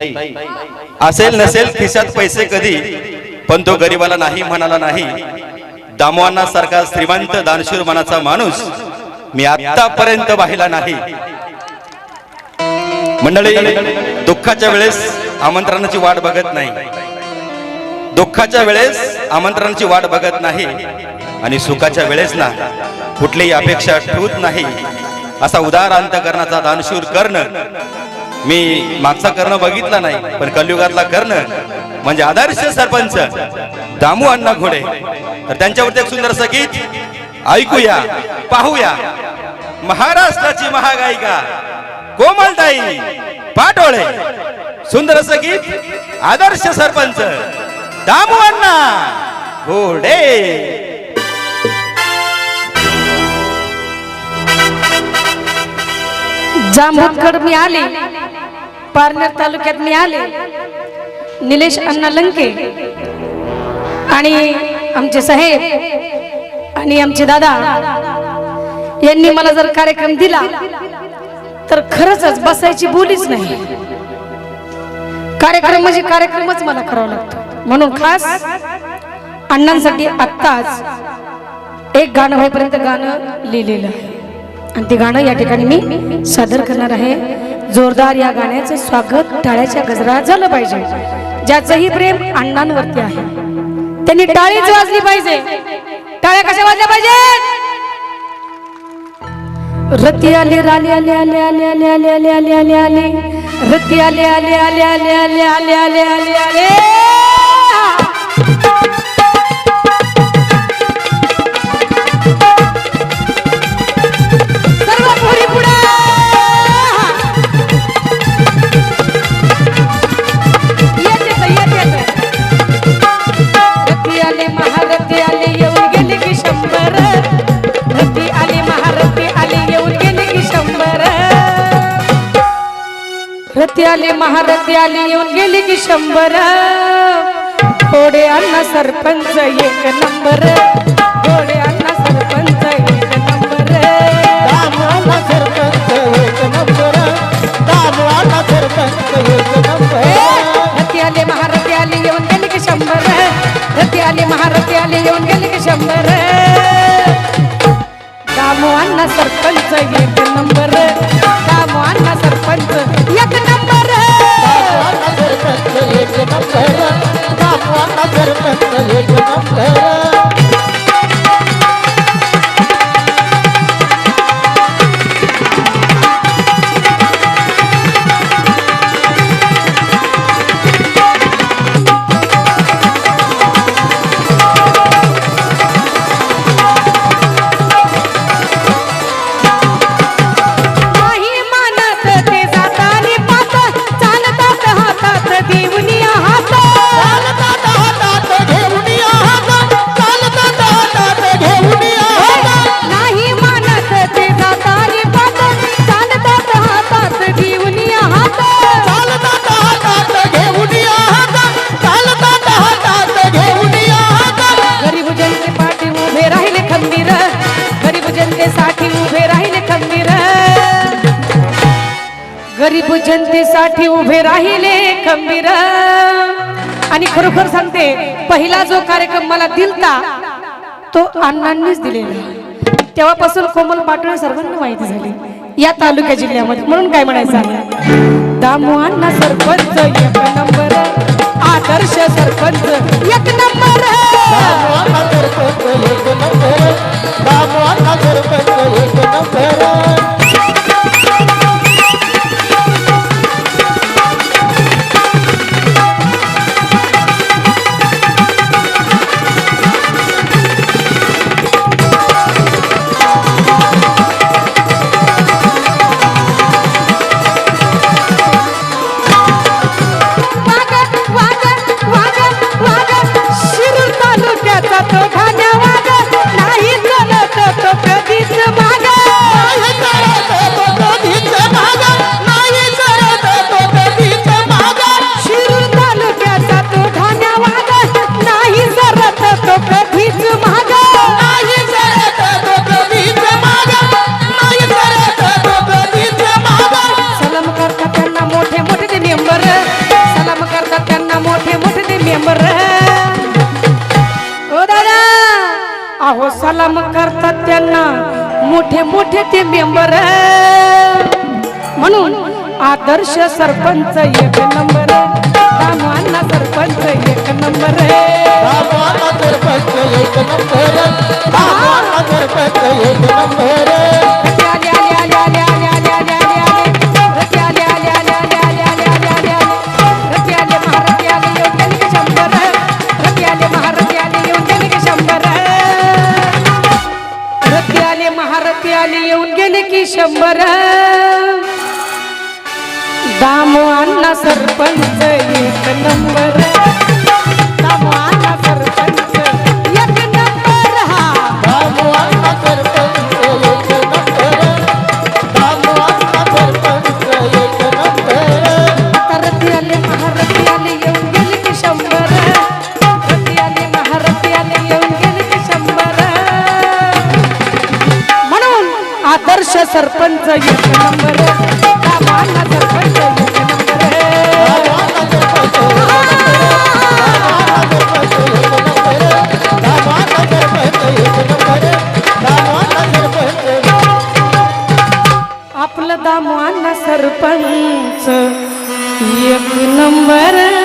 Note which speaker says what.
Speaker 1: असेल नसेल खिशात पैसे कधी पण तो गरीबाला नाही म्हणाला नाही. दामवांना सारखा श्रीमंत दानशूर मनाचा माणूस मी आतापर्यंत पाहिला नाही. मंडळी दुःखाच्या वेळेस आमंत्रणाची वाट बघत नाही. दुःखाच्या वेळेस आमंत्रणाची वाट बघत नाही. आणि सुखाच्या वेळेस ना कुठलीही अपेक्षा ठेवत नाही. असा उदार अंतकरणाचा दानशूर कर्ण मी मागचा कर्ण बघितला नाही पण कलियुगातला कर्ण म्हणजे आदर्श सरपंच दामू अण्णा घोडे. तर त्यांच्यावरती एक सुंदर गीत ऐकूया पाहूया. महाराष्ट्राची महागायिका कोमलताई पाटोळे. सुंदर असं गीत आदर्श सरपंच दामू अण्णा घोडे.
Speaker 2: जांभूतकड मी आले पारनेर तालुक्यात मी आले निलेश अण्णा लंके आणि आमचे साहेब आणि आमचे दादा यांनी मला जर कार्यक्रम दिला तर खरंच बसायची बोलीच नाही. कार्यक्रम म्हणजे कार्यक्रमच मला करावा लागतो. म्हणून खास अण्णांसाठी आत्ताच एक गाणं होईपर्यंत गाणं लिहिलेलं आहे. आणि ते गाणं या ठिकाणी मी सादर करणार आहे जोरदार या गाण्याचं स्वागत टाळ्याच्या गजरात झालं पाहिजे ज्याचंही प्रेम अण्णांवरती आहे त्यांनी टाळीच वाजली पाहिजे टाळ्या कशा वाजल्या पाहिजे रती आले राले आले आले आले आले आले आले आले आले आले रती आले आले आले आले आले आले आले आले आले रती आले महारथी आले येऊन गेले की शंभर. थोडे अण्णा सरपंच एक नंबर. थोडे अण्णा सरपंच एक नंबर.
Speaker 3: दामवाला सरपंच एक नंबर. दामवाला सरपंच एक नंबर.
Speaker 2: रती आले महारथी आले येऊन गेले की शंभर. रती आले महारथी आले येऊन गेले की शंभर. दामू अण्णा सरपंच एक नंबर. गरीब जनतेसाठी उभे राहिले खंबीर. आणि खरोखर सांगते पहिला जो कार्यक्रम मला दिलता तो अण्णांनीच दिलेला. तेव्हापासून कोमल पाटोळे सर्वांना माहिती झाली या तालुक्या जिल्ह्यामध्ये. म्हणून काय म्हणायचं आहे? दामू अण्णा सरपंच एक नंबर. आदर्श सरपंच एक नंबर. मोठे मोठे ते मेंबर म्हणून आदर्श सरपंच एक नंबर. सरपंच एक नंबर.
Speaker 3: सरपंच एक नंबर.
Speaker 2: खाली येऊन गेले की शंभर. दामो अण्णा सरपंच येत ना सरपंच एक
Speaker 3: सरपंच एक नंबर
Speaker 2: आपलं सरपंच एक नंबर